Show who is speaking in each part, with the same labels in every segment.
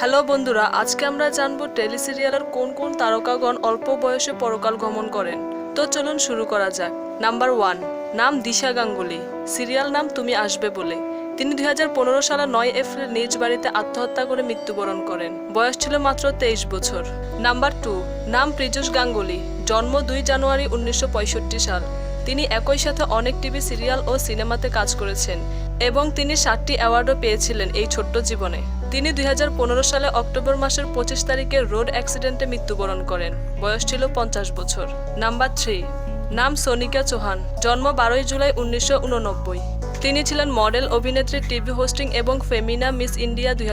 Speaker 1: Hello বন্ধুরা, আজকে আমরা জানব টেলি সিরিয়ালের কোন কোন তারকাগণ অল্প বয়সে পরকাল গমন করেন। তো চলুন শুরু করা যাক। নাম্বার ওয়ান, নাম দিশা গাঙ্গুলি। সিরিয়াল নাম তুমি আসবে বলে। তিনি দুই সালে নয় এপ্রিল নিজ বাড়িতে আত্মহত্যা করে মৃত্যুবরণ করেন। বয়স ছিল মাত্র তেইশ বছর। নাম্বার টু, নাম পীযুষ গাঙ্গুলি। জন্ম দুই জানুয়ারি উনিশশো পঁয়ষট্টি সাল। তিনি একই সাথে অনেক টিভি সিরিয়াল ও সিনেমাতে কাজ করেছেন এবং তিনি সাতটি অ্যাওয়ার্ডও পেয়েছিলেন এই ছোট্ট জীবনে। তিনি দুই হাজার পনেরো সালে অক্টোবর মাসের পঁচিশ তারিখে রোড অ্যাক্সিডেন্টে মৃত্যুবরণ করেন। বয়স ছিল পঞ্চাশ বছর। নাম্বার থ্রি, নাম সোনিকা চৌহান। জন্ম বারোই জুলাই উনিশশো তিনি ছিলেন মডেল, অভিনেত্রী, টিভি হোস্টিং এবং ফেমিনা মিস ইন্ডিয়া দুই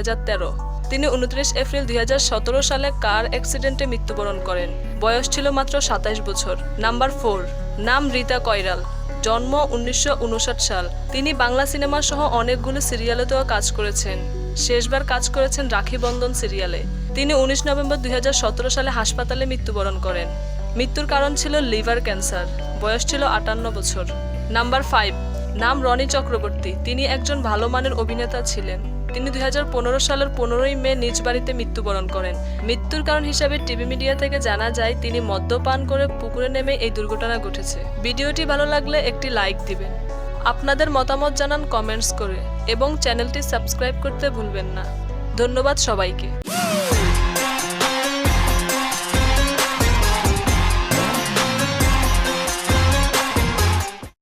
Speaker 1: তিনি উনত্রিশ এপ্রিল দুই হাজার সতেরো সালে কার অ্যাক্সিডেন্টে মৃত্যুবরণ করেন। বয়স ছিল মাত্র সাতাইশ বছর। নাম্বার ফোর, নাম রীতা কয়রাল। জন্ম উনিশশো উনষাট সাল। তিনি বাংলা সিনেমা সহ অনেকগুলো সিরিয়ালেতেও কাজ করেছেন। শেষবার কাজ করেছেন রাখি বন্ধন সিরিয়ালে। তিনি উনিশ নভেম্বর দুই সালে হাসপাতালে মৃত্যুবরণ করেন। মৃত্যুর কারণ ছিল লিভার ক্যান্সার। বয়স ছিল আটান্ন বছর। নাম্বার ফাইভ, নাম রনি চক্রবর্তী। তিনি একজন ভালো মানের অভিনেতা ছিলেন। তিনি দুই হাজার পনেরো সালের পনেরোই মে নিজ বাড়িতে মৃত্যুবরণ করেন। মৃত্যুর কারণ হিসাবে টিভি মিডিয়া থেকে জানা যায়, তিনি মদ্যপান করে পুকুরে নেমে এই দুর্ঘটনা ঘটেছে। ভিডিওটি ভালো লাগলে একটি লাইক দিবেন। আপনাদের মতামত জানান কমেন্টস করে এবং চ্যানেলটি সাবস্ক্রাইব করতে ভুলবেন না। ধন্যবাদ সবাইকে।